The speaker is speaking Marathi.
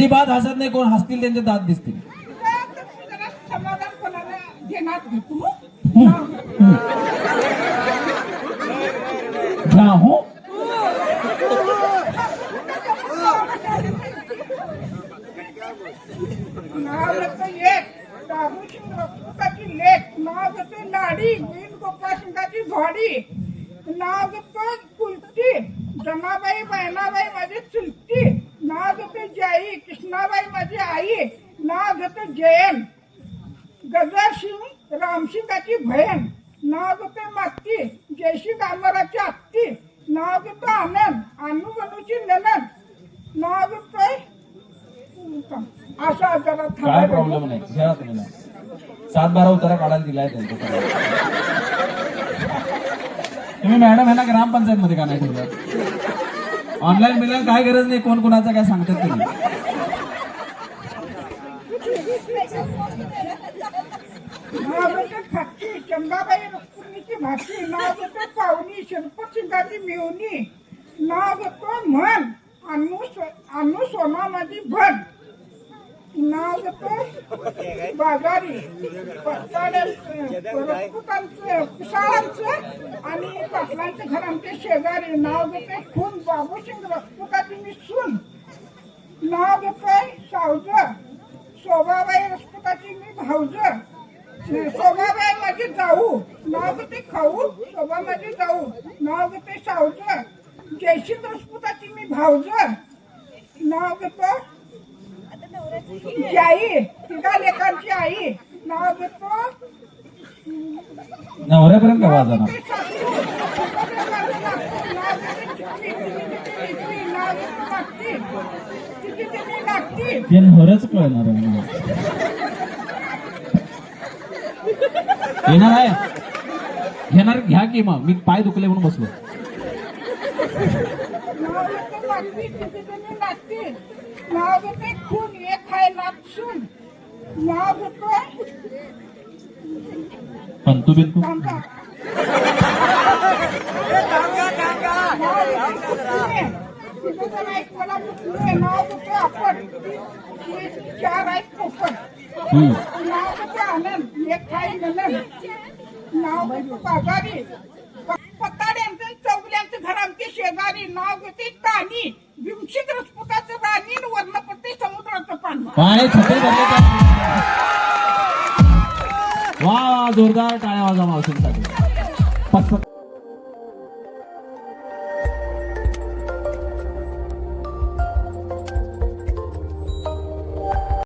अजिबात हसत नाही कोण हसतील त्यांचे दात दिसतील. जरा समाधानपणाने घेणार घेतो घ्या हो. नाव घेतो एक दारूशिंग रक्ताची लेख नाव घेतो लाडी बिन गोपाशिंगाची झोडी नाव घेतो कुलती जनाबाई बहिणाबाई माझी चुलती. नाव घेतो जाई कृष्णाबाई माझी आई नाव घेतो जयन. गजरसिंग रामसिंगाची बहीण नाव घेतो माती जयशी गामराची आत्ती नाव घेतो आनंद अनु बनूची ननद नाव घेतोय असा जरा काय प्रॉब्लेम नाही घ्या तुम्ही ना. सात बारा उतारा काढायला दिलाय त्यांच्या तुम्ही मॅडम ह्यांना ग्रामपंचायत मध्ये का नाही ठेवलं? ऑनलाईन बिलायला काय गरज नाही कोण कोणाचं काय सांगतात तुम्ही नाव घेतो फाटकी चंदाबाई रसपुरणीची भाची नाव होतं पाहुणी शिल्पसिंगाची मिळवणी नाव घेतो म्हण अनु अनु सोना भट नाव होतं बाजारी पत्ताड्यांचं रसपुतांचं आणि पाटलांचं घर आमचे शेजारी. नाव घेते खून बाबूसिंग रसपुताची मी सून. नाव घेते सावज शोभाबाई रसपुताची मी भाऊज. शोभाबाई माझी जाऊ. नाव घेते खाऊ शोभा माझी जाऊ. नाव घेते सावज जयसिंग रसपुताची मी भाऊज. नाव घेतो आई तिघा लेकांची आई नाव घेतो. नवऱ्यापर्यंत लागती. ते नवऱ्याच कळणार आहे मला. येणार आहे? घेणार घ्या की मग. मी पाय दुखले म्हणून बसलो. नाव घेते खून एक आहे नाचून नाव घेतोय पंतू बिंतू नाव घेतोय आपण चार आहेत पोपट. नाव घेते आनंद एक आहे ननन नाव घेतो घर आमचे शेजारी नाव घेते तानी भीमशिक रसपुताचं राणी वर्णपती समुद्राचं पाणी काय छत्री धरले का? वा वा जोरदार टाळ्या वाजा मावशींसाठी. पस